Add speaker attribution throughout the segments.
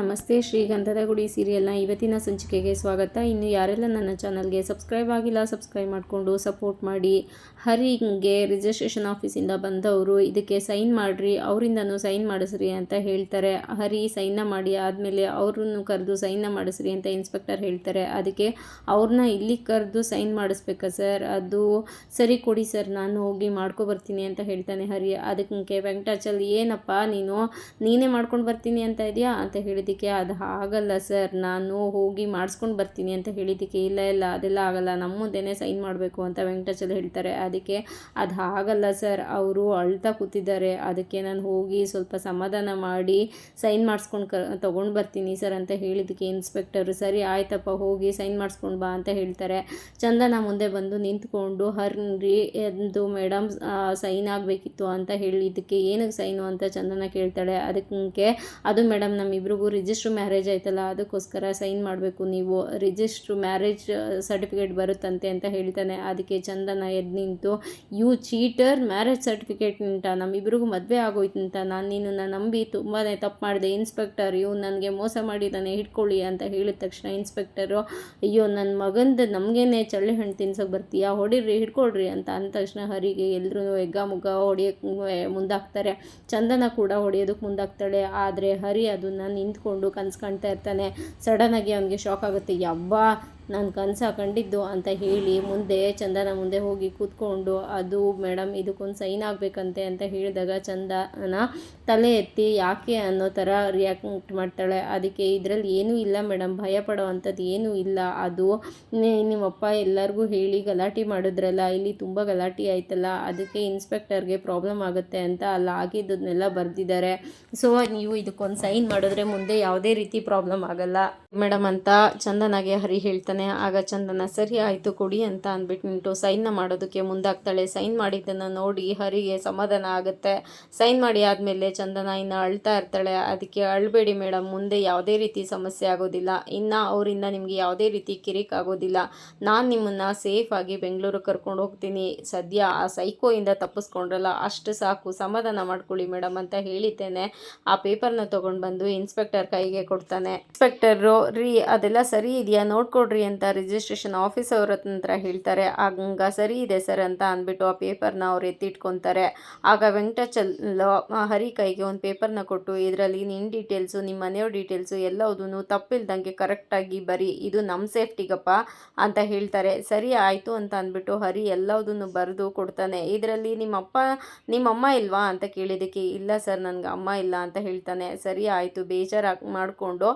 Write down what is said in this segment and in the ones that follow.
Speaker 1: ನಮಸ್ತೆ ಶ್ರೀಗಂಧದ ಗುಡಿ ಸೀರಿಯಲ್ನ ಇವತ್ತಿನ ಸಂಚಿಕೆಗೆ ಸ್ವಾಗತ. ಇನ್ನು ಯಾರೆಲ್ಲ ನನ್ನ ಚಾನಲ್ಗೆ ಸಬ್ಸ್ಕ್ರೈಬ್ ಆಗಿಲ್ಲ, ಸಬ್ಸ್ಕ್ರೈಬ್ ಮಾಡಿಕೊಂಡು ಸಪೋರ್ಟ್ ಮಾಡಿ. ಹರಿಂಗೆ ರಿಜಿಸ್ಟ್ರೇಷನ್ ಆಫೀಸಿಂದ ಬಂದವರು, ಇದಕ್ಕೆ ಸೈನ್ ಮಾಡಿರಿ, ಅವರಿಂದನೂ ಸೈನ್ ಮಾಡಿಸ್ರಿ ಅಂತ ಹೇಳ್ತಾರೆ. ಹರಿ, ಸೈನ್ನ ಮಾಡಿ, ಆದಮೇಲೆ ಅವ್ರನ್ನು ಕರೆದು ಸೈನ್ನ ಮಾಡಿಸ್ರಿ ಅಂತ ಇನ್ಸ್ಪೆಕ್ಟರ್ ಹೇಳ್ತಾರೆ. ಅದಕ್ಕೆ ಅವ್ರನ್ನ ಇಲ್ಲಿ ಕರೆದು ಸೈನ್ ಮಾಡಿಸ್ಬೇಕಾ ಸರ್? ಅದು ಸರಿ ಕೊಡಿ ಸರ್, ನಾನು ಹೋಗಿ ಮಾಡ್ಕೊ ಬರ್ತೀನಿ ಅಂತ ಹೇಳ್ತಾನೆ ಹರಿ. ಅದಕ್ಕೆ ವೆಂಕಟಾಚಲ್, ಏನಪ್ಪ ನೀನು, ನೀನೇ ಮಾಡ್ಕೊಂಡು ಬರ್ತೀನಿ ಅಂತ ಇದೆಯಾ ಅಂತ ಹೇಳಿದ್ದಕ್ಕೆ ಅದು ಆಗಲ್ಲ ಸರ್. ನಾನು ಹೋಗಿ ಮಾಡಿಸ್ಕೊಂಡು ಬರ್ತೀನಿ ಅಂತ ಹೇಳಿದ್ದಕ್ಕೆ ಇಲ್ಲ ಇಲ್ಲ, ಅದೆಲ್ಲ ಆಗಲ್ಲ. ನಮ್ಮ ಮುಂದೆನೇ ಸೈನ್ ಮಾಡಬೇಕು ಅಂತ ವೆಂಕಟಾಚಲ ಹೇಳ್ತಾರೆ. ಅದಕ್ಕೆ ಅದು ಆಗಲ್ಲ ಸರ್. ಅವರು ಅಳ್ತಾ ಕೂತಿದ್ದಾರೆ. ಅದಕ್ಕೆ ನಾನು ಹೋಗಿ ಸ್ವಲ್ಪ ಸಮಾಧಾನ ಮಾಡಿ ಸೈನ್ ಮಾಡಿಸ್ಕೊಂಡು ಕ, ತೊಗೊಂಡು ಬರ್ತೀನಿ ಸರ್ ಅಂತ ಹೇಳಿದ್ದಕ್ಕೆ ಇನ್ಸ್ಪೆಕ್ಟರು. ಸರಿ, ಆಯ್ತಪ್ಪ, ಹೋಗಿ ಸೈನ್ ಮಾಡಿಸ್ಕೊಂಡು ಬಾ ಅಂತ ಹೇಳ್ತಾರೆ. ಚಂದನ ಮುಂದೆ ಬಂದು ನಿಂತ್ಕೊಂಡು, ಹರ್ನ್ರಿ ಎಂದು ಮೇಡಮ್ ಸೈನ್ ಆಗಬೇಕಿತ್ತು ಅಂತ ಹೇಳಿದ್ದಕ್ಕೆ ಏನಕ್ಕೆ ಸೈನು? ಅಂತ ಚಂದನ ಕೇಳ್ತಾಳೆ. ಅದಕ್ಕೆ ಅದು ಮೇಡಮ್, ನಮ್ಮಿಬ್ರಿಗೂ ರಿಜಿಸ್ಟ್ರ್ ಮ್ಯಾರೇಜ್ ಆಯ್ತಲ್ಲ, ಅದಕ್ಕೋಸ್ಕರ ಸೈನ್ ಮಾಡಬೇಕು ನೀವು. ರಿಜಿಸ್ಟ್ರ್ ಮ್ಯಾರೇಜ್ ಸರ್ಟಿಫಿಕೇಟ್ ಬರುತ್ತಂತೆ ಅಂತ ಹೇಳ್ತಾನೆ. ಅದಕ್ಕೆ ಚಂದನ ಎದ್ದು ನಿಂತು, ಯು ಚೀಟರ್ ಮ್ಯಾರೇಜ್ ಸರ್ಟಿಫಿಕೇಟ್ ನಿಂತ ನಮ್ಮಿಬ್ಬರಿಗೂ ಮದುವೆ ಆಗೋಯ್ತಂತ. ನಾನು ನಿನ್ನನ್ನು ನಂಬಿ ತುಂಬಾ ತಪ್ಪು ಮಾಡಿದೆ. ಇನ್ಸ್ಪೆಕ್ಟರ್ ಇವ್ ನನಗೆ ಮೋಸ ಮಾಡಿದ್ದಾನೆ ಹಿಡ್ಕೊಳ್ಳಿ ಅಂತ ಹೇಳಿದ ತಕ್ಷಣ ಇನ್ಸ್ಪೆಕ್ಟರು, ಅಯ್ಯೋ ನನ್ನ ಮಗಂದು ನಮಗೇನೆ ಚಳ್ಳೆ ಹಣ್ಣು ತಿನ್ಸೋಕೆ ಬರ್ತೀಯಾ? ಹೊಡಿರಿ ಹಿಡ್ಕೊಳ್ರಿ ಅಂತ ಅಂದ ತಕ್ಷಣ ಹರಿಗೆ ಎಲ್ಲರೂ ಎಗ್ಗ ಮುಗ್ಗ ಹೊಡಿಯೋಕ್ಕೆ ಮುಂದಾಗ್ತಾರೆ. ಚಂದನ ಕೂಡ ಹೊಡೆಯೋದಕ್ಕೆ ಮುಂದಾಗ್ತಾಳೆ. ಆದರೆ ಹರಿ ಅದನ್ನು ನಿಂತ್ಕೊಂಡು ಕನಸು ಇರ್ತಾನೆ. ಆಗಿ ಅವನಿಗೆ ಶಾಕ್ ಆಗುತ್ತೆ. ಯಬ್ಬಾ ನಾನು ಕನಸು ಕಂಡಿದ್ದು ಅಂತ ಹೇಳಿ ಮುಂದೆ ಚಂದನ ಮುಂದೆ ಹೋಗಿ ಕೂತ್ಕೊಂಡು, ಅದು ಮೇಡಮ್ ಇದಕ್ಕೊಂದು ಸೈನ್ ಆಗಬೇಕಂತೆ ಅಂತ ಹೇಳಿದಾಗ ಚಂದನ ತಲೆ ಎತ್ತಿ ಯಾಕೆ ಅನ್ನೋ ಥರ ರಿಯಾಕ್ಟ್ ಮಾಡ್ತಾಳೆ. ಅದಕ್ಕೆ ಇದರಲ್ಲಿ ಏನೂ ಇಲ್ಲ ಮೇಡಮ್ ಭಯ ಏನೂ ಇಲ್ಲ. ಅದು ನಿಮ್ಮಪ್ಪ ಎಲ್ಲರಿಗೂ ಹೇಳಿ ಗಲಾಟೆ ಮಾಡಿದ್ರಲ್ಲ, ಇಲ್ಲಿ ತುಂಬ ಗಲಾಟೆ ಆಯ್ತಲ್ಲ, ಅದಕ್ಕೆ ಇನ್ಸ್ಪೆಕ್ಟರ್ಗೆ ಪ್ರಾಬ್ಲಮ್ ಆಗುತ್ತೆ ಅಂತ ಅಲ್ಲಿ ಆಗಿದ್ದನ್ನೆಲ್ಲ ಬರೆದಿದ್ದಾರೆ. ಸೊ, ನೀವು ಇದಕ್ಕೊಂದು ಸೈನ್ ಮಾಡಿದ್ರೆ ಮುಂದೆ ಯಾವುದೇ ರೀತಿ ಪ್ರಾಬ್ಲಮ್ ಆಗಲ್ಲ. ಮೇಡಮ್ ಅಂತ ಚಂದನಾಗೆ ಹರಿ ಹೇಳ್ತಾನೆ ಆಗ ಚಂದನ ಸರಿ ಆಯಿತು, ಕೊಡಿ ಅಂತ ಅಂದ್ಬಿಟ್ಟು ನಿಂಟು ಸೈನ್ನ ಮಾಡೋದಕ್ಕೆ ಮುಂದಾಗ್ತಾಳೆ. ಸೈನ್ ಮಾಡಿದ್ದನ್ನು ನೋಡಿ ಹರಿಗೆ ಸಮಾಧಾನ ಆಗುತ್ತೆ. ಸೈನ್ ಮಾಡಿ ಆದಮೇಲೆ ಚಂದನ ಇನ್ನು ಅಳ್ತಾ ಇರ್ತಾಳೆ. ಅದಕ್ಕೆ, ಅಳಬೇಡಿ ಮೇಡಮ್ ಮುಂದೆ ಯಾವುದೇ ರೀತಿ ಸಮಸ್ಯೆ ಆಗೋದಿಲ್ಲ. ಇನ್ನು ಅವರಿಂದ ನಿಮಗೆ ಯಾವುದೇ ರೀತಿ ಕಿರಿಕ್ ಆಗೋದಿಲ್ಲ. ನಾನು ನಿಮ್ಮನ್ನು ಸೇಫಾಗಿ ಬೆಂಗಳೂರು ಕರ್ಕೊಂಡು ಹೋಗ್ತೀನಿ. ಸದ್ಯ ಆ ಸೈಕೋಯಿಂದ ತಪ್ಪಿಸ್ಕೊಂಡ್ರಲ್ಲ, ಅಷ್ಟು ಸಾಕು. ಸಮಾಧಾನ ಮಾಡ್ಕೊಳ್ಳಿ ಮೇಡಮ್ ಅಂತ ಹೇಳಿದ್ದೇನೆ. ಆ ಪೇಪರ್ನ ತೊಗೊಂಡು ಬಂದು ಇನ್ಸ್ಪೆಕ್ಟರ್ ಕೈಗೆ ಕೊಡ್ತಾನೆ. ಇನ್ಸ್ಪೆಕ್ಟರು, ರೀ, ಅದೆಲ್ಲ ಸರಿ ಇದೆಯಾ? ನೋಡ್ಕೊಡ್ರಿ ಅಂತ ರಿಜಿಸ್ಟ್ರೇಷನ್ ಆಫೀಸ್ ಅವ್ರ ಹತ್ರ ಹೇಳ್ತಾರೆ ಹಂಗ ಸರಿ ಇದೆ ಸರ್ ಅಂತ ಅಂದ್ಬಿಟ್ಟು ಆ ಪೇಪರ್ನ ಅವ್ರು ಎತ್ತಿಟ್ಕೊತಾರೆ. ಆಗ ವೆಂಕಟಾಚಲ್ ಹರಿ ಕೈಗೆ ಒಂದು ಪೇಪರ್ನ ಕೊಟ್ಟು, ಇದರಲ್ಲಿ ನಿನ್ನ ಡೀಟೇಲ್ಸು ನಿಮ್ಮ ಮನೆಯವ್ರ ಡೀಟೇಲ್ಸು ಎಲ್ಲದೂ ತಪ್ಪಿಲ್ದಂಗೆ ಕರೆಕ್ಟಾಗಿ ಬರಿ, ಇದು ನಮ್ಮ ಸೇಫ್ಟಿಗಪ್ಪ ಅಂತ ಹೇಳ್ತಾರೆ. ಸರಿ, ಆಯಿತು ಅಂತ ಅಂದ್ಬಿಟ್ಟು ಹರಿ ಎಲ್ಲದನ್ನು ಬರೆದು ಕೊಡ್ತಾನೆ. ಇದರಲ್ಲಿ ನಿಮ್ಮಪ್ಪ ನಿಮ್ಮಮ್ಮ ಇಲ್ವಾ? ಅಂತ ಕೇಳಿದ್ದಕ್ಕೆ, ಇಲ್ಲ ಸರ್, ನನಗೆ ಅಮ್ಮ ಇಲ್ಲ ಅಂತ ಹೇಳ್ತಾನೆ. ಸರಿ, ಆಯಿತು ಬೇಜಾರು ಮಾಡಿಕೊಂಡು,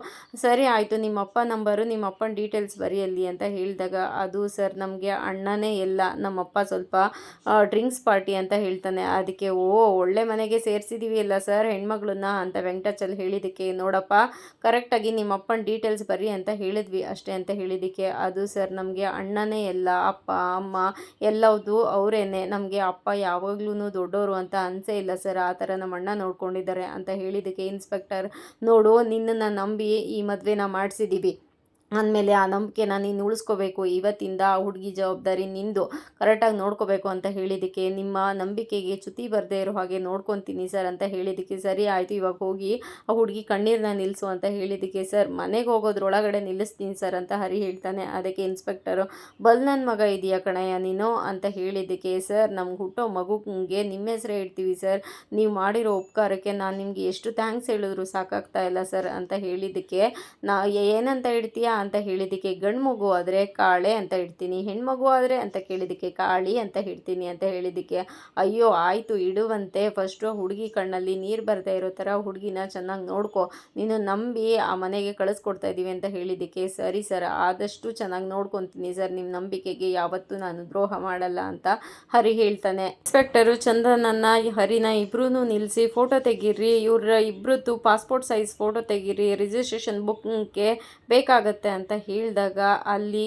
Speaker 1: ಸರಿ, ಆಯಿತು ನಿಮ್ಮಪ್ಪ ನಂಬರು ನಿಮ್ಮಪ್ಪನ ಡೀಟೇಲ್ಸ್ ಡೀಟೇಲ್ಸ್ ಬರೆಯಲ್ಲಿ ಅಂತ ಹೇಳಿದಾಗ, ಅದು ಸರ್ ನಮಗೆ ಅಣ್ಣನೇ ಇಲ್ಲ. ನಮ್ಮಪ್ಪ ಸ್ವಲ್ಪ ಡ್ರಿಂಕ್ಸ್ ಪಾರ್ಟಿ ಅಂತ ಹೇಳ್ತಾನೆ. ಅದಕ್ಕೆ, ಓ, ಒಳ್ಳೆ ಮನೆಗೆ ಸೇರಿಸಿದ್ದೀವಿ ಅಲ್ಲ ಸರ್ ಹೆಣ್ಮಗಳನ್ನ ಅಂತ ವೆಂಕಟಾಚಲ್ ಹೇಳಿದ್ದಕ್ಕೆ, ನೋಡಪ್ಪ ಕರೆಕ್ಟಾಗಿ ನಿಮ್ಮಪ್ಪನ ಡೀಟೇಲ್ಸ್ ಬರ್ರಿ ಅಂತ ಹೇಳಿದ್ವಿ ಅಷ್ಟೇ ಅಂತ ಹೇಳಿದ್ದಕ್ಕೆ, ಅದು ಸರ್ ನಮಗೆ ಅಣ್ಣನೇ ಎಲ್ಲ ಅಪ್ಪ, ಅಮ್ಮ ಎಲ್ಲವುದು ಅವರೇನೆ. ನಮಗೆ ಅಪ್ಪ ಯಾವಾಗ್ಲೂ ದೊಡ್ಡವರು ಅಂತ ಅನಿಸೇ ಇಲ್ಲ ಸರ್. ಆ ಥರ ನಮ್ಮ ಅಣ್ಣ ನೋಡ್ಕೊಂಡಿದ್ದಾರೆ ಅಂತ ಹೇಳಿದ್ದಕ್ಕೆ, ಇನ್ಸ್ಪೆಕ್ಟರ್, ನೋಡು, ನಿನ್ನನ್ನು ನಂಬಿ ಈ ಮದುವೆನ ಮಾಡಿಸಿದ್ದೀವಿ ಅಂದಮೇಲೆ ಆ ನಂಬಿಕೆನ ನೀನು ಉಳಿಸ್ಕೋಬೇಕು, ಇವತ್ತಿಂದ ಆ ಹುಡುಗಿ ಜವಾಬ್ದಾರಿ ನಿಂದು, ಕರೆಕ್ಟಾಗಿ ನೋಡ್ಕೋಬೇಕು ಅಂತ ಹೇಳಿದ್ದಕ್ಕೆ, ನಿಮ್ಮ ನಂಬಿಕೆಗೆ ಚ್ಯುತಿ ಬರದೇ ಇರೋ ಹಾಗೆ ನೋಡ್ಕೊತೀನಿ ಸರ್ ಅಂತ ಹೇಳಿದ್ದಕ್ಕೆ, ಸರಿ ಆಯಿತು, ಇವಾಗ ಹೋಗಿ ಆ ಹುಡುಗಿ ಕಣ್ಣೀರನ್ನ ನಿಲ್ಲಿಸು ಅಂತ ಹೇಳಿದ್ದಕ್ಕೆ, ಸರ್, ಮನೆಗೆ ಹೋಗೋದ್ರೊಳಗಡೆ ನಿಲ್ಲಿಸ್ತೀನಿ ಸರ್ ಅಂತ ಹರಿ ಹೇಳ್ತಾನೆ. ಅದಕ್ಕೆ ಇನ್ಸ್ಪೆಕ್ಟರು ಬಲ್ ನನ್ನ ಮಗ ಇದೆಯಾ ಕಣಯ್ಯ ನೀನು? ಅಂತ ಹೇಳಿದ್ದಕ್ಕೆ, ಸರ್ ನಮ್ಗೆ ಹುಟ್ಟೋ ಮಗುಗೆ ನಿಮ್ಮ ಹೆಸರೇ ಇಡ್ತೀವಿ ಸರ್. ನೀವು ಮಾಡಿರೋ ಉಪಕಾರಕ್ಕೆ ನಾನು ನಿಮಗೆ ಎಷ್ಟು ಥ್ಯಾಂಕ್ಸ್ ಹೇಳಿದ್ರು ಸಾಕಾಗ್ತಾ ಇಲ್ಲ ಸರ್ ಅಂತ ಹೇಳಿದ್ದಕ್ಕೆ, ನಾ ಏನಂತ ಇಡ್ತೀಯಾ ಅಂತ ಹೇಳಿದ್ದಕ್ಕೆ ಗಂಡು ಮಗು ಆದರೆ ಕಾಳೆ ಅಂತ ಇಡ್ತೀನಿ ಹೆಣ್ಮಗು ಆದರೆ ಅಂತ ಕೇಳಿದ್ದಕ್ಕೆ ಕಾಳಿ ಅಂತ ಇಡ್ತೀನಿ ಅಂತ ಹೇಳಿದ್ದಕ್ಕೆ, ಅಯ್ಯೋ ಆಯಿತು ಇಡುವಂತೆ ಫಸ್ಟು ಹುಡುಗಿ ಕಣ್ಣಲ್ಲಿ ನೀರು ಬರ್ತಾ ಇರೋ ಥರ ಹುಡುಗಿನ ಚೆನ್ನಾಗಿ ನೋಡ್ಕೊ, ನೀನು ನಂಬಿ ಆ ಮನೆಗೆ ಕಳಿಸ್ಕೊಡ್ತಾ ಇದ್ದೀವಿ ಅಂತ ಹೇಳಿದ್ದಕ್ಕೆ, ಸರಿ ಸರ್, ಆದಷ್ಟು ಚೆನ್ನಾಗಿ ನೋಡ್ಕೊತೀನಿ ಸರ್ ನಿಮ್ಮ ನಂಬಿಕೆಗೆ ಯಾವತ್ತೂ ನಾನು ದ್ರೋಹ ಮಾಡಲ್ಲ ಅಂತ ಹರಿ ಹೇಳ್ತಾನೆ. ಇನ್ಸ್ಪೆಕ್ಟರು ಚಂದ್ರನನ್ನ, ಹರಿನ ಇಬ್ರೂ ನಿಲ್ಲಿಸಿ ಫೋಟೋ ತೆಗೀರಿ, ಇವ್ರ ಇಬ್ಬರದ್ದು ಪಾಸ್ಪೋರ್ಟ್ ಸೈಜ್ ಫೋಟೋ ತೆಗೀರಿ ರಿಜಿಸ್ಟ್ರೇಷನ್ ಬುಕ್ಗೆ ಬೇಕಾಗತ್ತೆ ಅಂತ ಹೇಳಿದಾಗ ಅಲ್ಲಿ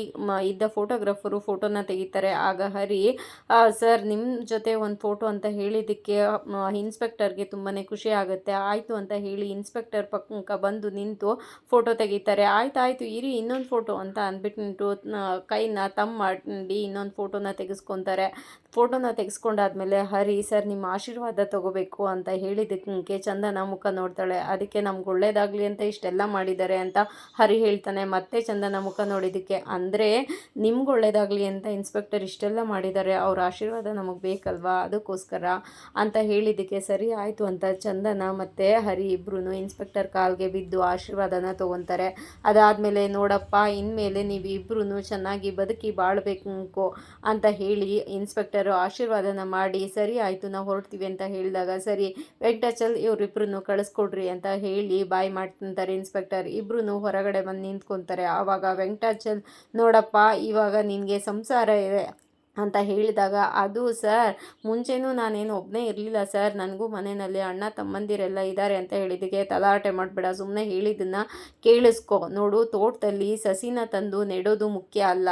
Speaker 1: ಇದ್ದ ಫೋಟೋಗ್ರಾಫರು ಫೋಟೋನ ತೆಗಿತಾರೆ. ಆಗ ಹರಿ ಸರ್ ನಿಮ್ಮ ಜೊತೆ ಒಂದು ಫೋಟೋ ಅಂತ ಹೇಳಿದ್ದಕ್ಕೆ ಇನ್ಸ್ಪೆಕ್ಟರ್ಗೆ ತುಂಬಾ ಖುಷಿ ಆಗುತ್ತೆ. ಆಯಿತು ಅಂತ ಹೇಳಿ ಇನ್ಸ್ಪೆಕ್ಟರ್ ಪಕ್ಕ ಬಂದು ನಿಂತು ಫೋಟೋ ತೆಗಿತಾರೆ. ಆಯ್ತು, ಆಯಿತು, ಇರಿ, ಇನ್ನೊಂದು ಫೋಟೋ ಅಂತ ಅಂದ್ಬಿಟ್ಟು ಕೈನ ತಮ್ಮ ಮಾಡಿ ಇನ್ನೊಂದು ಫೋಟೋನ ತೆಗೆಸ್ಕೊತಾರೆ. ಫೋಟೋನ ತೆಗೆಸ್ಕೊಂಡಾದ್ಮೇಲೆ ಹರಿ, ಸರ್ ನಿಮ್ಮ ಆಶೀರ್ವಾದ ತಗೋಬೇಕು ಅಂತ ಹೇಳಿದಕ್ಕೆ ಚಂದನ ಮುಖ ನೋಡ್ತಾಳೆ. ಅದಕ್ಕೆ ನಮ್ಗೆ ಒಳ್ಳೇದಾಗಲಿ ಅಂತ ಇಷ್ಟೆಲ್ಲ ಮಾಡಿದ್ದಾರೆ ಅಂತ ಹರಿ ಹೇಳ್ತಾನೆ. ಮತ್ತೆ ಚಂದನ ಮುಖ ನೋಡಿದ್ದಕ್ಕೆ. ಅಂದರೆ ನಿಮ್ಗೆ ಒಳ್ಳೇದಾಗಲಿ ಅಂತ ಇನ್ಸ್ಪೆಕ್ಟರ್ ಇಷ್ಟೆಲ್ಲ ಮಾಡಿದ್ದಾರೆ ಅವ್ರ ಆಶೀರ್ವಾದ ನಮಗೆ ಬೇಕಲ್ವಾ? ಅದಕ್ಕೋಸ್ಕರ ಅಂತ ಹೇಳಿದ್ದಕ್ಕೆ ಸರಿ ಆಯಿತು ಅಂತ ಚಂದನ ಮತ್ತು ಹರಿ ಇಬ್ಬರೂ ಇನ್ಸ್ಪೆಕ್ಟರ್ ಕಾಲ್ಗೆ ಬಿದ್ದು ಆಶೀರ್ವಾದನ ತೊಗೊತಾರೆ. ಅದಾದಮೇಲೆ ನೋಡಪ್ಪ, ಇನ್ಮೇಲೆ ನೀವು ಇಬ್ಬರೂ ಚೆನ್ನಾಗಿ ಬದುಕಿ ಬಾಳ್ಬೇಕು ಅಂತ ಹೇಳಿ ಇನ್ಸ್ಪೆಕ್ಟರು ಆಶೀರ್ವಾದನ ಮಾಡಿ, ಸರಿ ಆಯಿತು ನಾವು ಹೊರಡ್ತೀವಿ ಅಂತ ಹೇಳಿದಾಗ, ಸರಿ ವೆಂಕಟಾಚಲ್ ಇವರಿಬ್ಬರೂ ಕಳಿಸ್ಕೊಡ್ರಿ ಅಂತ ಹೇಳಿ ಬಾಯ್ ಮಾಡ್ತಾರೆ ಇನ್ಸ್ಪೆಕ್ಟರ್ ಇಬ್ಬರೂ ಹೊರಗಡೆ ಬಂದು ನಿಂತ್ಕೊತಾರೆ. ಆವಾಗ ವೆಂಕಟಾಚಲ್, ನೋಡಪ್ಪ, ಇವಾಗ ನಿನಗೆ ಸಂಸಾರ ಇದೆ ಅಂತ ಹೇಳಿದಾಗ, ಅದು ಸರ್, ಮುಂಚೆನೂ ನಾನೇನು ಒಬ್ಬನೇ ಇರಲಿಲ್ಲ ಸರ್. ನನಗೂ ಮನೆಯಲ್ಲಿ ಅಣ್ಣ, ತಮ್ಮಂದಿರೆಲ್ಲ ಇದ್ದಾರೆ ಅಂತ ಹೇಳಿದ್ದಕ್ಕೆ ತಲಾಟೆ ಮಾಡಬೇಡ. ಸುಮ್ಮನೆ ಹೇಳಿದ್ದನ್ನು ಕೇಳಿಸ್ಕೊ. ನೋಡು, ತೋಟದಲ್ಲಿ ಸಸಿನ ತಂದು ನೆಡೋದು ಮುಖ್ಯ ಅಲ್ಲ.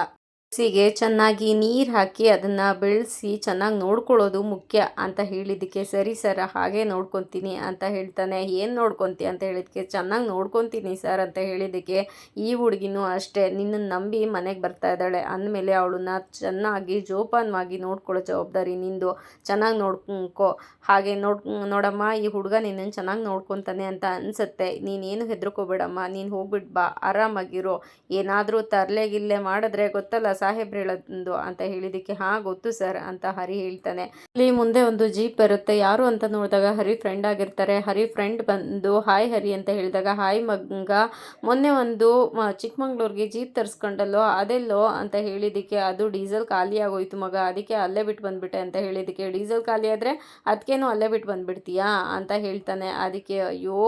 Speaker 1: ಸಸಿಗೆ ಚೆನ್ನಾಗಿ ನೀರು ಹಾಕಿ ಅದನ್ನು ಬೆಳೆಸಿ ಚೆನ್ನಾಗಿ ನೋಡ್ಕೊಳ್ಳೋದು ಮುಖ್ಯ ಅಂತ ಹೇಳಿದ್ದಕ್ಕೆ ಸರಿ ಸರ್, ಹಾಗೆ ನೋಡ್ಕೊತೀನಿ ಅಂತ ಹೇಳ್ತಾನೆ. ಏನು ನೋಡ್ಕೊತಿ ಅಂತ ಹೇಳಿದ್ದಕ್ಕೆ ಚೆನ್ನಾಗಿ ನೋಡ್ಕೊತೀನಿ ಸರ್ ಅಂತ ಹೇಳಿದ್ದಕ್ಕೆ ಈ ಹುಡುಗಿನೂ ಅಷ್ಟೇ. ನಿನ್ನನ್ನು ನಂಬಿ ಮನೆಗೆ ಬರ್ತಾ ಇದ್ದಾಳೆ. ಅಂದಮೇಲೆ ಅವಳನ್ನ ಚೆನ್ನಾಗಿ ಜೋಪಾನವಾಗಿ ನೋಡ್ಕೊಳ್ಳೋ ಜವಾಬ್ದಾರಿ ನಿಂದು. ಚೆನ್ನಾಗಿ ನೋಡ್ಕೊಂಕೋ ಹಾಗೆ ನೋಡ್, ನೋಡಮ್ಮ, ಈ ಹುಡುಗ ನಿನ್ನನ್ನು ಚೆನ್ನಾಗಿ ನೋಡ್ಕೊತಾನೆ ಅಂತ ಅನಿಸುತ್ತೆ. ನೀನೇನು ಹೆದರ್ಕೋಬೇಡಮ್ಮ. ನೀನು ಹೋಗ್ಬಿಟ್ಟು ಬಾ. ಆರಾಮಾಗಿರು. ಏನಾದರೂ ತರಲೆ ಗಿಲ್ಲೆ ಮಾಡಿದ್ರೆ ಗೊತ್ತಲ್ಲ ಸಾಹೇಬ್ರು ಹೇಳೋದು ಅಂತ ಹೇಳಿದಕ್ಕೆ ಹಾಂ, ಗೊತ್ತು ಸರ್ ಅಂತ ಹರಿ ಹೇಳ್ತಾನೆ. ಇಲ್ಲಿ ಮುಂದೆ ಒಂದು ಜೀಪ್ ಬರುತ್ತೆ. ಯಾರು ಅಂತ ನೋಡಿದಾಗ ಹರಿ ಫ್ರೆಂಡ್ ಆಗಿರ್ತಾರೆ. ಹರಿ ಫ್ರೆಂಡ್ ಬಂದು ಹಾಯ್ ಹರಿ ಅಂತ ಹೇಳಿದಾಗ ಹಾಯ್ ಮಗ. ಮೊನ್ನೆ ಒಂದು ಚಿಕ್ಕಮಂಗ್ಳೂರಿಗೆ ಜೀಪ್ ತರಿಸ್ಕೊಂಡಲ್ಲೋ, ಅದೆಲ್ಲೋ ಅಂತ ಹೇಳಿದಕ್ಕೆ ಅದು ಡೀಸೆಲ್ ಖಾಲಿ ಆಗೋಯ್ತು ಮಗ. ಅದಕ್ಕೆ ಅಲ್ಲೇ ಬಿಟ್ಟು ಬಂದ್ಬಿಟ್ಟೆ ಅಂತ ಹೇಳಿದಕ್ಕೆ ಡೀಸೆಲ್ ಖಾಲಿ ಆದರೆ ಅದಕ್ಕೇನು ಅಲ್ಲೇ ಬಿಟ್ಟು ಬಂದ್ಬಿಡ್ತೀಯಾ ಅಂತ ಹೇಳ್ತಾನೆ. ಅದಕ್ಕೆ, ಅಯ್ಯೋ,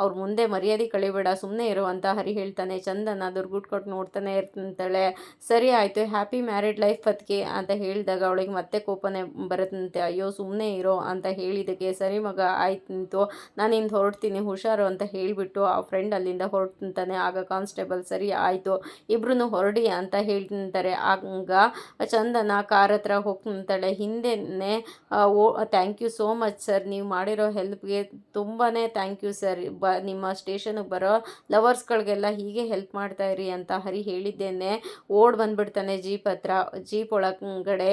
Speaker 1: ಅವ್ರ ಮುಂದೆ ಮರ್ಯಾದೆ ಕಳಿಬೇಡ ಸುಮ್ಮನೆ ಇರು ಅಂತ ಹರಿ ಹೇಳ್ತಾನೆ. ಚಂದನ ದುರ್ಗುಟ್ ಕೊಟ್ಟು ನೋಡ್ತಾನೆ ಇರ್ತಂತಾಳೆ ಸರಿ, ಆಯಿತು. ಹ್ಯಾಪಿ ಮ್ಯಾರಿಡ್ ಲೈಫ್ ಬದುಕಿ ಅಂತ ಹೇಳಿದಾಗ ಅವಳಿಗೆ ಮತ್ತೆ ಕೋಪನೆ ಬರುತ್ತಂತೆ. ಅಯ್ಯೋ ಸುಮ್ಮನೆ ಇರೋ ಅಂತ ಹೇಳಿದ್ದಕ್ಕೆ, ಸರಿ ಮಗ, ಆಯ್ತು ನಾನು ಇಂದು ಹೊರಡ್ತೀನಿ, ಹುಷಾರು ಅಂತ ಹೇಳಿಬಿಟ್ಟು ಆ ಫ್ರೆಂಡ್ ಅಲ್ಲಿಂದ ಹೊರಡ್ತಾನೆ ಆಗ ಕಾನ್ಸ್ಟೇಬಲ್ ಸರಿ, ಆಯಿತು ಇಬ್ರು ಹೊರಡಿ ಅಂತ ಹೇಳ್ತಾರೆ ಆಗ ಚಂದನ ಕಾರ್ ಹತ್ರ ಹೋಗ್ತಿಂತಾಳೆ ಹಿಂದೆನೇ ಓ thank you so much sir ನೀವು ಮಾಡಿರೋ ಹೆಲ್ಪ್ಗೆ ತುಂಬಾ ಥ್ಯಾಂಕ್ ಯು ಸರ್ ಬ, ನಿಮ್ಮ ಸ್ಟೇಷನ್ಗೆ ಬರೋ ಲವರ್ಸ್ಗಳಿಗೆಲ್ಲ ಹೀಗೆ ಹೆಲ್ಪ್ ಮಾಡ್ತಾ ಇರಿ ಅಂತ ಹರಿ ಹೇಳಿದ್ದೇನೆ. ಓಡ್ ಬಂದ್ಬಿಡ್ತಾನೆ. ಜೀಪ್ ಹತ್ರ, ಜೀಪ್ ಒಳಗಡೆ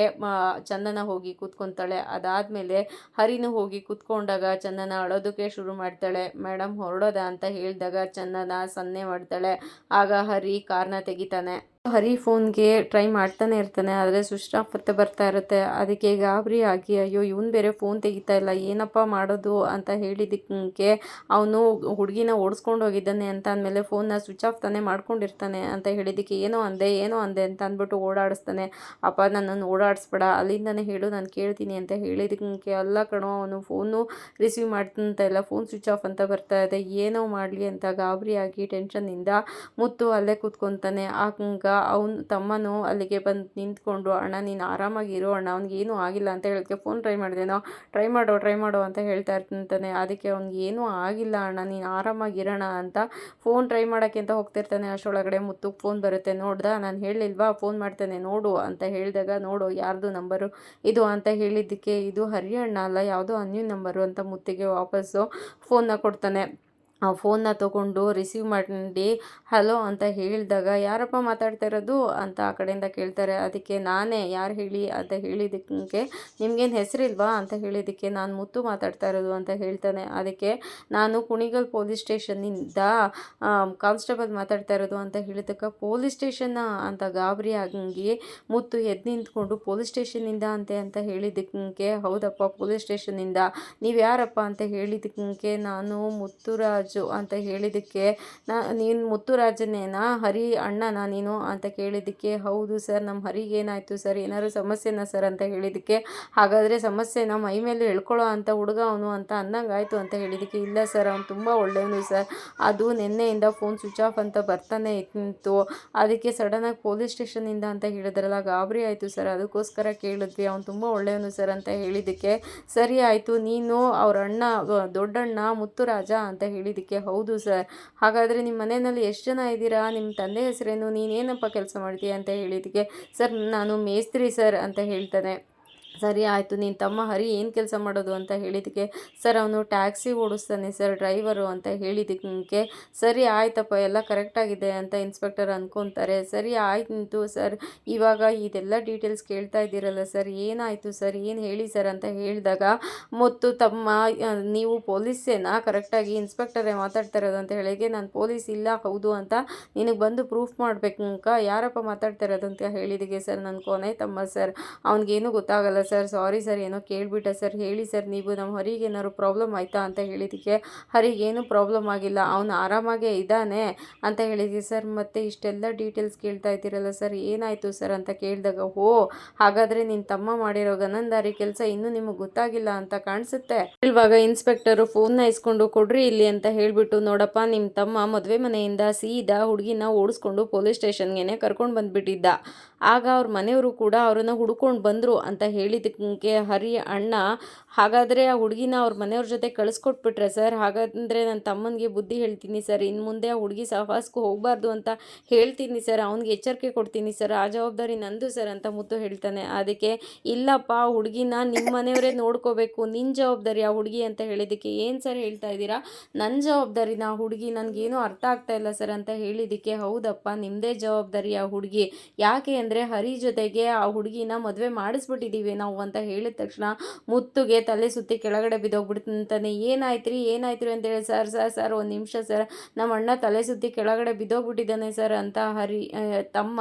Speaker 1: ಚಂದನ ಹೋಗಿ ಕೂತ್ಕೊತಾಳೆ. ಅದಾದಮೇಲೆ ಹರಿನು ಹೋಗಿ ಕೂತ್ಕೊಂಡಾಗ ಚಂದನ ಅಳೋದಕ್ಕೆ ಶುರು ಮಾಡ್ತಾಳೆ. ಮೇಡಮ್ ಹೊರಡೋದ? ಅಂತ ಹೇಳಿದಾಗ ಚಂದನ ಸನ್ನೆ ಮಾಡ್ತಾಳೆ. ಆಗ ಹರಿ ಕಾರ್ನ ತೆಗಿತಾನೆ. ಹರಿ ಫೋನ್ಗೆ ಟ್ರೈ ಮಾಡ್ತಾನೆ ಇರ್ತಾನೆ, ಆದರೆ ಸ್ವಿಚ್ ಆಫ್ ಮತ್ತೆ ಬರ್ತಾ ಇರುತ್ತೆ. ಅದಕ್ಕೆ ಗಾಬರಿ ಆಗಿ, ಅಯ್ಯೋ, ಇವನು ಬೇರೆ ಫೋನ್ ತೆಗಿತಾ ಇಲ್ಲ, ಏನಪ್ಪ ಮಾಡೋದು? ಅಂತ ಹೇಳಿದ್ದಕ್ಕೆ ಅವನು ಹುಡುಗಿನ ಓಡಿಸ್ಕೊಂಡು ಹೋಗಿದ್ದಾನೆ ಅಂತ ಅಂದಮೇಲೆ ಫೋನ್ನ ಸ್ವಿಚ್ ಆಫ್ ತಾನೇ ಮಾಡ್ಕೊಂಡಿರ್ತಾನೆ ಅಂತ ಹೇಳಿದ್ದಕ್ಕೆ ಏನೋ ಅಂದೆ ಏನೋ ಅಂದೆ ಅಂತ ಅಂದ್ಬಿಟ್ಟು ಓಡಾಡಿಸ್ತಾನೆ. ಅಪ್ಪ, ನನ್ನನ್ನು ಓಡಾಡಿಸ್ಬೇಡ, ಅಲ್ಲಿಂದನೇ ಹೇಳು, ನಾನು ಕೇಳ್ತೀನಿ ಅಂತ ಹೇಳಿದ್ದಕ್ಕೆ ಅಲ್ಲ ಕಣೋ, ಅವನು ಫೋನು ರಿಸೀವ್ ಮಾಡ್ತಂತ ಇಲ್ಲ, ಫೋನ್ ಸ್ವಿಚ್ ಆಫ್ ಅಂತ ಬರ್ತಾ ಇದೆ, ಏನೋ ಮಾಡಲಿ ಅಂತ ಗಾಬರಿಯಾಗಿ ಟೆನ್ಷನ್ನಿಂದ ಮುತ್ತು ಅಲ್ಲೇ ಕೂತ್ಕೊತಾನೆ. ಆಗ ಅವನು ತಮ್ಮನು ಅಲ್ಲಿಗೆ ಬಂದು ನಿಂತ್ಕೊಂಡು, ಅಣ್ಣ, ನೀನು ಆರಾಮಾಗಿರು ಅಣ್ಣ ಅವ್ನಿಗೇನು ಆಗಿಲ್ಲ ಅಂತ ಹೇಳೋಕ್ಕೆ ಫೋನ್ ಟ್ರೈ ಮಾಡಿದೆನೋ ಟ್ರೈ ಮಾಡೋ ಟ್ರೈ ಮಾಡೋ ಅಂತ ಹೇಳ್ತಾ ಇರ್ತಾನೆ. ಅದಕ್ಕೆ ಅವ್ನಿಗೇನು ಆಗಿಲ್ಲ, ಅಣ್ಣ, ನೀನು ಆರಾಮಾಗಿರೋಣ ಅಂತ ಫೋನ್ ಟ್ರೈ ಮಾಡೋಕ್ಕೆ ಅಂತ ಹೋಗ್ತಿರ್ತಾನೆ ಅಷ್ಟೊಳಗಡೆ ಮುತ್ತು ಫೋನ್ ಬರುತ್ತೆ. ನೋಡ್ದ, ನಾನು ಹೇಳಿಲ್ವಾ? ಫೋನ್ ಮಾಡ್ತಾನೆ, ನೋಡು ಅಂತ ಹೇಳಿದಾಗ, ನೋಡು, ಯಾರ್ದು ನಂಬರು ಇದು ಅಂತ ಹೇಳಿದ್ದಕ್ಕೆ ಇದು ಹರಿಯಣ್ಣ ಅಲ್ಲ, ಯಾವುದೋ ಅನ್ಯೂ ನಂಬರು ಅಂತ ಮುತ್ತಿಗೆ ವಾಪಸ್ಸು ಫೋನ್ನ ಕೊಡ್ತಾನೆ. ಆ ಫೋನ್ನ ತೊಗೊಂಡು ರಿಸೀವ್ ಮಾಡಿ ಹಲೋ ಅಂತ ಹೇಳಿದಾಗ, ಯಾರಪ್ಪ ಮಾತಾಡ್ತಾ ಇರೋದು? ಅಂತ ಆ ಕಡೆಯಿಂದ ಕೇಳ್ತಾರೆ. ಅದಕ್ಕೆ, ನಾನೇ, ಯಾರು ಹೇಳಿ? ಅಂತ ಹೇಳಿದ್ದಕ್ಕೆ, ನಿಮಗೇನು ಹೆಸರಿಲ್ವಾ? ಅಂತ ಹೇಳಿದ್ದಕ್ಕೆ, ನಾನು ಮುತ್ತು ಮಾತಾಡ್ತಾ ಇರೋದು ಅಂತ ಹೇಳ್ತಾನೆ. ಅದಕ್ಕೆ, ನಾನು ಕುಣಿಗಲ್ ಪೊಲೀಸ್ ಸ್ಟೇಷನ್ನಿಂದ ಕಾನ್ಸ್ಟೇಬಲ್ ಮಾತಾಡ್ತಾ ಇರೋದು ಅಂತ ಹೇಳಿದಕ್ಕೆ ಪೊಲೀಸ್ ಸ್ಟೇಷನ್ನ ಅಂತ ಗಾಬರಿ ಆಗಂಗೆ ಮುತ್ತು ಎದ್ದು ನಿಂತ್ಕೊಂಡು, ಪೊಲೀಸ್ ಸ್ಟೇಷನ್ನಿಂದ ಅಂತೆ ಅಂತ ಹೇಳಿದ್ದಕ್ಕೆ, ಹೌದಪ್ಪ, ಪೊಲೀಸ್ ಸ್ಟೇಷನ್ನಿಂದ, ನೀವು ಯಾರಪ್ಪ? ಅಂತ ಹೇಳಿದ್ದಕ್ಕೆ, ನಾನು ಮುತ್ತುರಾಜು ಅಂತ ಹೇಳಿದ್ದಕ್ಕೆ ನಾ, ನೀನು ಮುತ್ತುರಾಜನೇನಾ ಹರಿ ಅಣ್ಣನಾ ನೀನು ಅಂತ ಕೇಳಿದ್ದಕ್ಕೆ, ಹೌದು ಸರ್ ನಮ್ಮ ಹರಿಗೆ ಏನಾಯಿತು ಸರ್? ಏನಾದರೂ ಸಮಸ್ಯೆನಾ ಸರ್ ಅಂತ ಹೇಳಿದ್ದಕ್ಕೆ, ಹಾಗಾದರೆ ಸಮಸ್ಯೆನ ಮೈ ಮೇಲೆ ಎಳ್ಕೊಳ್ಳೋ ಅಂತ ಹುಡುಗ ಅವನು ಅಂತ ಅಂದಂಗಾಯಿತು ಅಂತ ಹೇಳಿದ್ದಕ್ಕೆ, ಇಲ್ಲ ಸರ್, ಅವ್ನು ತುಂಬ ಒಳ್ಳೆಯವನು ಸರ್. ಅದು ನಿನ್ನೆಯಿಂದ ಫೋನ್ ಸ್ವಿಚ್ ಆಫ್ ಅಂತ ಬರ್ತಾನೆ ಇತ್ತು. ಅದಕ್ಕೆ ಸಡನ್ನಾಗಿ ಪೊಲೀಸ್ ಸ್ಟೇಷನಿಂದ ಅಂತ ಹೇಳಿದ್ರಲ್ಲ, ಗಾಬರಿ ಆಯಿತು ಸರ್, ಅದಕ್ಕೋಸ್ಕರ ಕೇಳಿದ್ವಿ. ಅವ್ನು ತುಂಬ ಒಳ್ಳೆಯವನು ಸರ್ ಅಂತ ಹೇಳಿದ್ದಕ್ಕೆ, ಸರಿ ಆಯಿತು, ನೀನು ಅವ್ರ ಅಣ್ಣ, ದೊಡ್ಡಣ್ಣ ಮುತ್ತುರಾಜ ಅಂತ ಹೇಳಿದ್ದಕ್ಕೆ ಹೇಳಿದ್ದಕ್ಕೆ ಹೌದು ಸರ್. ಹಾಗಾದರೆ ನಿಮ್ಮ ಮನೆಯಲ್ಲಿ ಎಷ್ಟು ಜನ ಇದ್ದೀರಾ? ನಿಮ್ಮ ತಂದೆ ಹೆಸರೇನು? ನೀನೇನಪ್ಪ ಕೆಲಸ ಮಾಡ್ತೀಯ ಅಂತ ಹೇಳಿದ್ದಕ್ಕೆ ಸರ್, ನಾನು ಮೇಸ್ತ್ರಿ ಸರ್ ಅಂತ ಹೇಳ್ತಾನೆ. ಸರಿ ಆಯಿತು, ನೀನು ತಮ್ಮ ಹರಿ ಏನು ಕೆಲಸ ಮಾಡೋದು ಅಂತ ಹೇಳಿದ್ದಕ್ಕೆ ಸರ್, ಅವನು ಟ್ಯಾಕ್ಸಿ ಓಡಿಸ್ತಾನೆ ಸರ್, ಡ್ರೈವರು ಅಂತ ಹೇಳಿದ್ದಕ್ಕೆ ಸರಿ ಆಯ್ತಪ್ಪ, ಎಲ್ಲ ಕರೆಕ್ಟಾಗಿದೆ ಅಂತ ಇನ್ಸ್ಪೆಕ್ಟರ್ ಅಂದ್ಕೊತಾರೆ ಸರಿ ಆಯ್ತು ಸರ್, ಇವಾಗ ಇದೆಲ್ಲ ಡೀಟೇಲ್ಸ್ ಕೇಳ್ತಾ ಇದ್ದೀರಲ್ಲ ಸರ್, ಏನಾಯಿತು ಸರ್, ಏನು ಹೇಳಿ ಸರ್ ಅಂತ ಹೇಳಿದಾಗ, ಮತ್ತು ತಮ್ಮ ನೀವು ಪೊಲೀಸೇನಾ ಕರೆಕ್ಟಾಗಿ ಇನ್ಸ್ಪೆಕ್ಟರೇ ಮಾತಾಡ್ತಾ ಇರೋದು ಅಂತ ಹೇಳಿಗೆ ನಾನು ಪೊಲೀಸ್ ಇಲ್ಲ, ಹೌದು ಅಂತ ನಿನಗೆ ಬಂದು ಪ್ರೂಫ್ ಮಾಡಬೇಕು ಯಾರಪ್ಪ ಮಾತಾಡ್ತಾ ಇರೋದು ಅಂತ ಹೇಳಿದಿಗೆ ಸರ್ ನನ್ನ ಕೊನೆ ತಮ್ಮ ಸರ್. ಅವ್ನಿಗೇನು ಗೊತ್ತಾಗಲ್ಲ ಸರ್, ಸಾರಿ ಸರ್, ಏನೋ ಕೇಳಿಬಿಟ್ಟೆ ಸರ್. ಹೇಳಿ ಸರ್, ನೀವು ನಮ್ಮ ಹರಿಗೆ ಏನಾದ್ರು ಪ್ರಾಬ್ಲಮ್ ಆಯಿತಾ ಅಂತ ಹೇಳಿದ್ದಕ್ಕೆ ಹರಿಗೇನು ಪ್ರಾಬ್ಲಮ್ ಆಗಿಲ್ಲ. ಅವನು ಆರಾಮಾಗೇ ಇದ್ದಾನೆ ಅಂತ ಹೇಳಿದ್ವಿ ಸರ್. ಮತ್ತೆ ಇಷ್ಟೆಲ್ಲ ಡೀಟೇಲ್ಸ್ ಕೇಳ್ತಾ ಇದ್ದೀರಲ್ಲ ಸರ್, ಏನಾಯಿತು ಸರ್ ಅಂತ ಕೇಳಿದಾಗ ಓ ಹಾಗಾದರೆ ನಿನ್ನ ತಮ್ಮ ಮಾಡಿರೋ ಗನಂದಾರಿ ಕೆಲಸ ಇನ್ನೂ ನಿಮಗೆ ಗೊತ್ತಾಗಿಲ್ಲ ಅಂತ ಕಾಣಿಸುತ್ತೆ. ಇವಾಗ ಇನ್ಸ್ಪೆಕ್ಟರು ಫೋನ್ನ ಇಸ್ಕೊಂಡು ಕೊಡ್ರಿ ಇಲ್ಲಿ ಅಂತ ಹೇಳಿಬಿಟ್ಟು, ನೋಡಪ್ಪ ನಿಮ್ಮ ತಮ್ಮ ಮದುವೆ ಮನೆಯಿಂದ ಸೀದಾ ಹುಡುಗಿನ ಓಡಿಸ್ಕೊಂಡು ಪೊಲೀಸ್ ಸ್ಟೇಷನ್ಗೆ ಕರ್ಕೊಂಡು ಬಂದುಬಿಟ್ಟಿದ್ದ. ಆಗ ಅವ್ರ ಮನೆಯವರು ಕೂಡ ಅವರನ್ನು ಹುಡುಕೊಂಡು ಬಂದರು ಅಂತ ಹೇಳಿದ್ದಕ್ಕೆ ಹರಿ ಅಣ್ಣ, ಹಾಗಾದರೆ ಆ ಹುಡುಗಿನ ಅವ್ರ ಮನೆಯವ್ರ ಜೊತೆ ಕಳಿಸ್ಕೊಟ್ಬಿಟ್ರೆ ಸರ್? ಹಾಗಾದರೆ ನನ್ನ ತಮ್ಮನಿಗೆ ಬುದ್ಧಿ ಹೇಳ್ತೀನಿ ಸರ್. ಇನ್ನು ಮುಂದೆ ಆ ಹುಡುಗಿ ಸಹವಾಸಕ್ಕೂ ಹೋಗಬಾರ್ದು ಅಂತ ಹೇಳ್ತೀನಿ ಸರ್. ಅವ್ನಿಗೆ ಎಚ್ಚರಿಕೆ ಕೊಡ್ತೀನಿ ಸರ್. ಆ ಜವಾಬ್ದಾರಿ ನಂದು ಸರ್ ಅಂತ ಮುದ್ದು ಹೇಳ್ತಾನೆ. ಅದಕ್ಕೆ ಇಲ್ಲಪ್ಪ, ಆ ಹುಡುಗಿನ ನಿಮ್ಮ ಮನೆಯವರೇ ನೋಡ್ಕೋಬೇಕು. ನಿನ್ನ ಜವಾಬ್ದಾರಿ ಆ ಹುಡುಗಿ ಅಂತ ಹೇಳಿದ್ದಕ್ಕೆ ಏನು ಸರ್ ಹೇಳ್ತಾ ಇದ್ದೀರಾ? ನನ್ನ ಜವಾಬ್ದಾರಿ ಆ ಹುಡುಗಿ ನನಗೇನು ಅರ್ಥ ಆಗ್ತಾ ಇಲ್ಲ ಸರ್ ಅಂತ ಹೇಳಿದ್ದಕ್ಕೆ ಹೌದಪ್ಪ ನಿಮ್ಮದೇ ಜವಾಬ್ದಾರಿ ಆ ಹುಡುಗಿ. ಯಾಕೆ ಅಂದರೆ ಹರಿ ಜೊತೆಗೆ ಆ ಹುಡುಗಿನ ಮದುವೆ ಮಾಡಿಸ್ಬಿಟ್ಟಿದ್ದೀವಿ ನಾವು ಅಂತ ಹೇಳಿದ ತಕ್ಷಣ ಮುತ್ತುಗೆ ತಲೆ ಸುತ್ತಿ ಕೆಳಗಡೆ ಬಿದ್ದೋಗ್ಬಿಡ್ತಂತಾನೆ ಏನಾಯ್ತು ರೀ ಏನಾಯ್ತು ರೀ ಅಂತೇಳಿ ಸರ್ ಸರ್ ಸರ್, ಒಂದು ನಿಮಿಷ, ಸರ್, ನಮ್ಮ ಅಣ್ಣ ತಲೆ ಸುತ್ತಿ ಕೆಳಗಡೆ ಬಿದ್ದೋಗ್ಬಿಟ್ಟಿದ್ದಾನೆ, ಸರ್, ಅಂತ ಹರಿ ತಮ್ಮ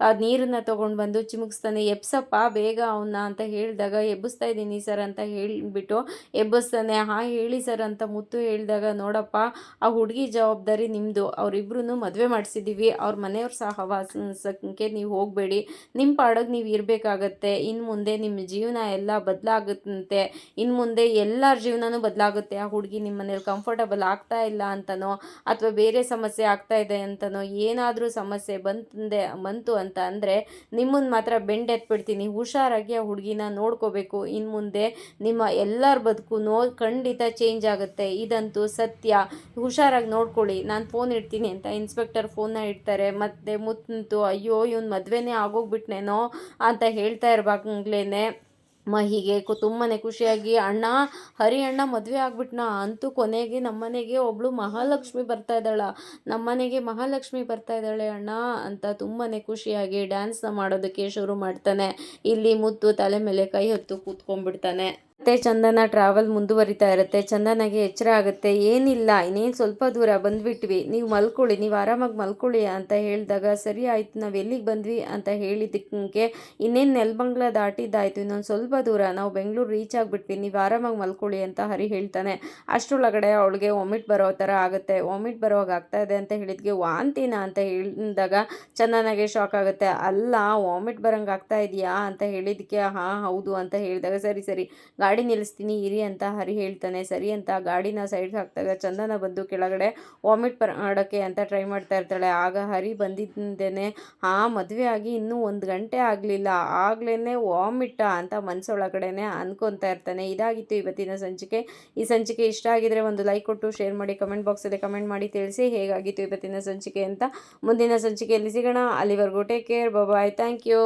Speaker 1: ಆ ನೀರನ್ನು ತೊಗೊಂಡು ಬಂದು ಚಿಮುಕ್ಸ್ತಾನೆ, ಎಬ್ಸಪ್ಪ, ಬೇಗ ಅವನ್ನ ಅಂತ ಹೇಳಿದಾಗ, ಎಬ್ಬಿಸ್ತಾ ಇದ್ದೀನಿ, ಸರ್, ಅಂತ ಹೇಳಿಬಿಟ್ಟು ಎಬ್ಬಿಸ್ತಾನೆ. ಹಾ, ಹೇಳಿ, ಸರ್, ಅಂತ ಮುತ್ತು ಹೇಳಿದಾಗ, ನೋಡಪ್ಪ, ಆ ಹುಡುಗಿ ಜವಾಬ್ದಾರಿ ನಿಮ್ಮದು ಅವರಿಬ್ರು ಮದುವೆ ಮಾಡಿಸಿದ್ದೀವಿ ಅವ್ರ ಮನೆಯವ್ರ ಸಹವಾಸಕ್ಕೆ ನೀವು ಹೋಗಬೇಡಿ. ನಿಮ್ಮ ಪಾಡೋಗೆ ನೀವು ಇರಬೇಕಾಗತ್ತೆ. ಇನ್ನು ಮುಂದೆ ನಿಮ್ಮ ಜೀವನ ಎಲ್ಲ ಬದಲಾಗುತ್ತಂತೆ. ಇನ್ನು ಮುಂದೆ ಎಲ್ಲರ ಜೀವನನೂ ಬದಲಾಗುತ್ತೆ. ಆ ಹುಡುಗಿ ನಿಮ್ಮ ಮನೇಲಿ ಕಂಫರ್ಟಬಲ್ ಆಗ್ತಾ ಇಲ್ಲ ಅಂತನೋ, ಅಥವಾ ಬೇರೆ ಸಮಸ್ಯೆ ಆಗ್ತಾ ಇದೆ ಅಂತನೋ, ಏನಾದರೂ ಸಮಸ್ಯೆ ಬಂತಂದೆ, ಬಂತು ಅಂತ ಅಂದರೆ ನಿಮ್ಮನ್ನು ಮಾತ್ರ ಬೆಂಡ್ ಎತ್ಬಿಡ್ತೀನಿ ಹುಷಾರಾಗಿ ಆ ಹುಡುಗಿನ ನೋಡ್ಕೋಬೇಕು. ಇನ್ನು ಮುಂದೆ ನಿಮ್ಮ ಎಲ್ಲರ ಬದುಕು ಖಂಡಿತ ಚೇಂಜ್ ಆಗುತ್ತೆ. ಇದಂತೂ ಸತ್ಯ. ಹುಷಾರಾಗಿ ನೋಡ್ಕೊಳ್ಳಿ. ನಾನು ಫೋನ್ ಇಡ್ತೀನಿ ಅಂತ ಇನ್ಸ್ಪೆಕ್ಟರ್ ಫೋನ್ನ ಇಡ್ತಾರೆ. ಮತ್ತು ಮುತ್ತು ಅಯ್ಯೋ, ಇವ್ನು ಮದುವೆನೇ ಆಗೋಗ್ಬಿಟ್ನೇನೋ? ಅಂತ ಹೇಳ್ತಾ ಮಹಿಗೆ ಕು ತುಂಬಾ ಖುಷಿಯಾಗಿ ಅಣ್ಣ, ಹರಿ ಅಣ್ಣ ಮದುವೆ ಆಗ್ಬಿಟ್ನಾ? ಅಂತೂ ಕೊನೆಗೆ ನಮ್ಮನೆಗೆ ಒಬ್ಳು ಮಹಾಲಕ್ಷ್ಮಿ ಬರ್ತಾ ಇದ್ದಾಳ. ನಮ್ಮನೆಗೆ ಮಹಾಲಕ್ಷ್ಮಿ ಬರ್ತಾ ಇದ್ದಾಳೆ ಅಣ್ಣ ಅಂತ ತುಂಬಾ ಖುಷಿಯಾಗಿ ಡ್ಯಾನ್ಸ್ನ ಮಾಡೋದಕ್ಕೆ ಶುರು ಮಾಡ್ತಾನೆ. ಇಲ್ಲಿ ಮುತ್ತು ತಲೆ ಮೇಲೆ ಕೈ ಹೊತ್ತು ಕೂತ್ಕೊಂಡ್ಬಿಡ್ತಾನೆ. ಮತ್ತೆ ಚಂದನ ಟ್ರಾವೆಲ್ ಮುಂದುವರಿತಾ ಇರುತ್ತೆ. ಚಂದನಗೆ ಎಚ್ಚರ ಆಗುತ್ತೆ. ಏನಿಲ್ಲ, ಇನ್ನೇನು ಸ್ವಲ್ಪ ದೂರ ಬಂದ್ಬಿಟ್ವಿ. ನೀವು ಮಲ್ಕೊಳ್ಳಿ, ನೀವು ಆರಾಮಾಗಿ ಮಲ್ಕೊಳ್ಳಿ ಅಂತ ಹೇಳಿದಾಗ, ಸರಿ ಆಯ್ತು, ನಾವು ಎಲ್ಲಿಗೆ ಬಂದ್ವಿ? ಅಂತ ಹೇಳಿದ್ದಕ್ಕೆ, ಇನ್ನೇನು ನೆಲಬಂಗ್ಲ ದಾಟಿದ್ದಾಯ್ತು. ಇನ್ನೊಂದು ಸ್ವಲ್ಪ ದೂರ ನಾವು ಬೆಂಗಳೂರು ರೀಚ್ ಆಗಿಬಿಟ್ವಿ. ನೀವು ಆರಾಮಾಗಿ ಮಲ್ಕೊಳ್ಳಿ ಅಂತ ಹರಿ ಹೇಳ್ತಾನೆ. ಅಷ್ಟರೊಳಗಡೆ ಅವಳಿಗೆ ವಾಮಿಟ್ ಬರೋ ಥರ ಆಗುತ್ತೆ. ವಾಮಿಟ್ ಬರೋವಾಗ ಆಗ್ತಾ ಇದೆ ಅಂತ ಹೇಳಿದ್ಗೆ ವಾಂತಿನ? ಅಂತ ಹೇಳಿದಾಗ, ಚಂದನಗೆ ಶಾಕ್ ಆಗುತ್ತೆ. ಅಲ್ಲ ವಾಮಿಟ್ ಬರೋಂಗೆ ಆಗ್ತಾ ಇದೆಯಾ? ಅಂತ ಹೇಳಿದ್ಕೆ, ಹಾಂ, ಹೌದು, ಅಂತ ಹೇಳಿದಾಗ, ಸರಿ ಸರಿ ಗಾಡಿ ನಿಲ್ಲಿಸ್ತೀನಿ, ಇರಿ ಅಂತ ಹರಿ ಹೇಳ್ತಾನೆ. ಸರಿ ಅಂತ ಗಾಡಿನ ಸೈಡ್ಗೆ ಹಾಕ್ತಾಗ ಚಂದನ ಬಂದು ಕೆಳಗಡೆ ವಾಮಿಟ್ ಮಾಡೋಕ್ಕೆ ಅಂತ ಟ್ರೈ ಮಾಡ್ತಾ ಇರ್ತಾಳೆ. ಆಗ ಹರಿ ಬಂದಿದ್ದೇನೆ. ಆ ಮದುವೆ ಆಗಿ ಇನ್ನೂ ಒಂದು ಗಂಟೆ ಆಗಲಿಲ್ಲ. ಆಗ್ಲೇ ವಾಮಿಟ್ಟ ಅಂತ ಮನಸ್ಸೊಳಗಡೆನೆ ಅನ್ಕೊತಾ ಇರ್ತಾನೆ. ಇದಾಗಿತ್ತು ಇವತ್ತಿನ ಸಂಚಿಕೆ. ಈ ಸಂಚಿಕೆ ಇಷ್ಟ ಆಗಿದ್ರೆ ಒಂದು ಲೈಕ್ ಕೊಟ್ಟು ಶೇರ್ ಮಾಡಿ ಕಮೆಂಟ್ ಬಾಕ್ಸಲ್ಲಿ ಕಮೆಂಟ್ ಮಾಡಿ ತಿಳಿಸಿ ಹೇಗಾಗಿತ್ತು ಇವತ್ತಿನ ಸಂಚಿಕೆ ಅಂತ ಮುಂದಿನ ಸಂಚಿಕೆಯಲ್ಲಿ ಸಿಗೋಣ. ಅಲ್ಲಿವರೆಗೂ take care bye thank you